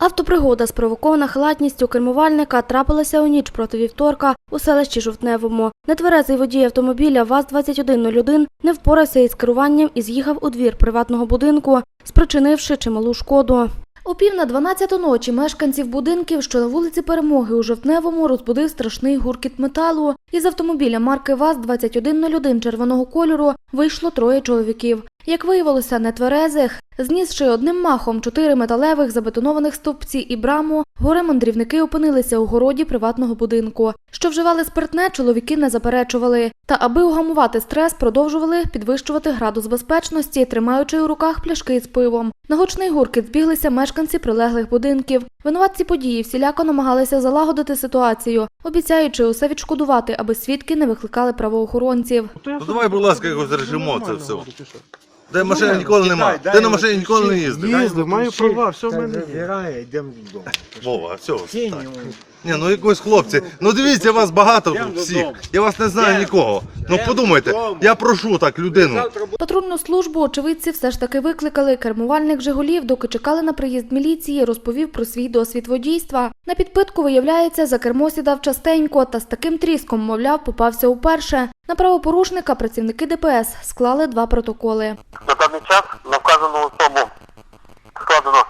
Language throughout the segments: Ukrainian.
Автопригода, спровокована халатністю кермувальника, трапилася у ніч проти вівторка у селищі Жовтневому. Нетверезий водій автомобіля ВАЗ-2101 не впорався із керуванням і з'їхав у двір приватного будинку, спричинивши чималу шкоду. О пів на 12 ночі мешканців будинків, що на вулиці Перемоги у Жовтневому, розбудив страшний гуркіт металу. Із автомобіля марки ВАЗ-2101 червоного кольору вийшло троє чоловіків. Як виявилося, нетверезих, знісши одним махом чотири металевих забетонованих стовпці і браму, горе мандрівники опинилися у городі приватного будинку. Що вживали спиртне, чоловіки не заперечували. Та аби угамувати стрес, продовжували підвищувати градус безпечності, тримаючи у руках пляшки з пивом. На гучний гуркіт збіглися мешканці прилеглих будинків. Винуватці події всіляко намагалися залагодити ситуацію, обіцяючи усе відшкодувати, аби свідки не викликали правоохоронців. Ну давай, будь ласка, якось режимо це все. Де машини ніколи нема. Ти на машині ніколи не їздив. Їздив, маю права, все в мене є. Забирає, йдемо додому. Вова, все. Сінь так. йому. Ні, ну якось хлопці. Ну дивіться, вас багато тут всіх. Я вас не знаю нікого. Ну подумайте, я прошу так людину. Патрульну службу очевидці все ж таки викликали. Кермувальник «Жигулів», доки чекали на приїзд міліції, розповів про свій досвід водійства. На підпитку, виявляється, за кермо сідав частенько та з таким тріском, мовляв, попався уперше. На правопорушника працівники ДПС склали два протоколи. На даний час на вказану особу складено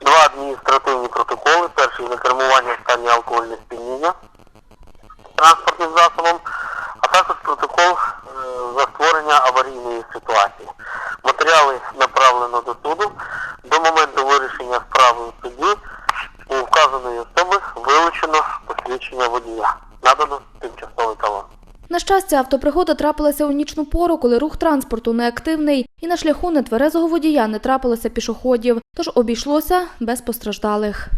два адміністративні протоколи. Перший за кермування в стані алкогольного сп'яніння транспортним засобом, а також протокол е, за створення аварійної ситуації. Матеріали направлено до суду. До моменту вирішення справи в суді у вказаної особи вилучено посвідчення водія. Надано. На щастя, автопригода трапилася у нічну пору, коли рух транспорту неактивний, і на шляху нетверезого водія не трапилося пішоходів, тож обійшлося без постраждалих.